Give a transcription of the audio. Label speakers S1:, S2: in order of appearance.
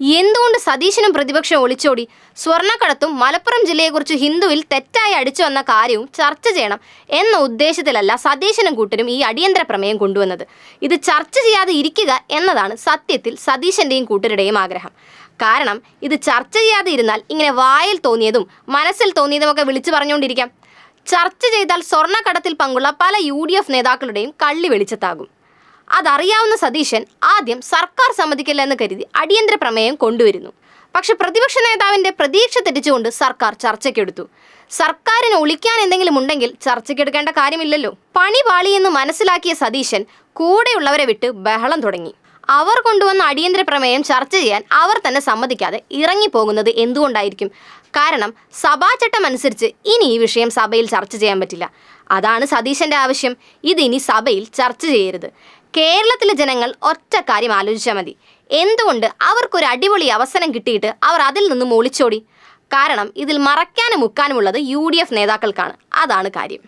S1: എന്തുകൊണ്ട് സതീശനും പ്രതിപക്ഷം ഒളിച്ചോടി? സ്വർണക്കടത്തും മലപ്പുറം ജില്ലയെക്കുറിച്ച് ഹിന്ദുവിൽ തെറ്റായി അടിച്ചു വന്ന കാര്യവും ചർച്ച ചെയ്യണം എന്ന ഉദ്ദേശത്തിലല്ല സതീശനും കൂട്ടരും ഈ അടിയന്തര പ്രമേയം കൊണ്ടുവന്നത്. ഇത് ചർച്ച ചെയ്യാതെ ഇരിക്കുക എന്നതാണ് സത്യത്തിൽ സതീശന്റെയും കൂട്ടരുടെയും ആഗ്രഹം. കാരണം ഇത് ചർച്ച ചെയ്യാതെ ഇരുന്നാൽ ഇങ്ങനെ വായിൽ തോന്നിയതും മനസ്സിൽ തോന്നിയതുമൊക്കെ വിളിച്ചു പറഞ്ഞുകൊണ്ടിരിക്കാം. ചർച്ച ചെയ്താൽ സ്വർണക്കടത്തിൽ പങ്കുള്ള പല യു ഡി എഫ് നേതാക്കളുടെയും കള്ളി വെളിച്ചത്താകും. അതറിയാവുന്ന സതീശൻ ആദ്യം സർക്കാർ സമ്മതിക്കില്ലെന്ന് കരുതി അടിയന്തര പ്രമേയം കൊണ്ടുവരുന്നു. പക്ഷെ പ്രതിപക്ഷ നേതാവിന്റെ പ്രതീക്ഷ തെറ്റിച്ചുകൊണ്ട് സർക്കാർ ചർച്ചയ്ക്കെടുത്തു. സർക്കാരിന് ഒളിക്കാൻ എന്തെങ്കിലും ഉണ്ടെങ്കിൽ ചർച്ചയ്ക്കെടുക്കേണ്ട കാര്യമില്ലല്ലോ. പണി പാളിയെന്ന് മനസ്സിലാക്കിയ സതീശൻ കൂടെയുള്ളവരെ വിട്ട് ബഹളം തുടങ്ങി. അവർ കൊണ്ടുവന്ന അടിയന്തര പ്രമേയം ചർച്ച ചെയ്യാൻ അവർ തന്നെ സമ്മതിക്കാതെ ഇറങ്ങിപ്പോകുന്നത് എന്തുകൊണ്ടായിരിക്കും? കാരണം സഭാചട്ടം അനുസരിച്ച് ഇനി ഈ വിഷയം സഭയിൽ ചർച്ച ചെയ്യാൻ പറ്റില്ല. അതാണ് സതീശന്റെ ആവശ്യം. ഇതിനി സഭയിൽ ചർച്ച ചെയ്യരുത്. കേരളത്തിലെ ജനങ്ങൾ ഒറ്റ കാര്യം ആലോചിച്ചാൽ മതി. എന്തുകൊണ്ട് അവർക്കൊരു അടിപൊളി അവസരം കിട്ടിയിട്ട് അവർ അതിൽ നിന്നും ഒളിച്ചോടി കാരണം ഇതിൽ മറയ്ക്കാനും മുക്കാനുമുള്ളത് യു ഡി എഫ് നേതാക്കൾക്കാണ്. അതാണ് കാര്യം.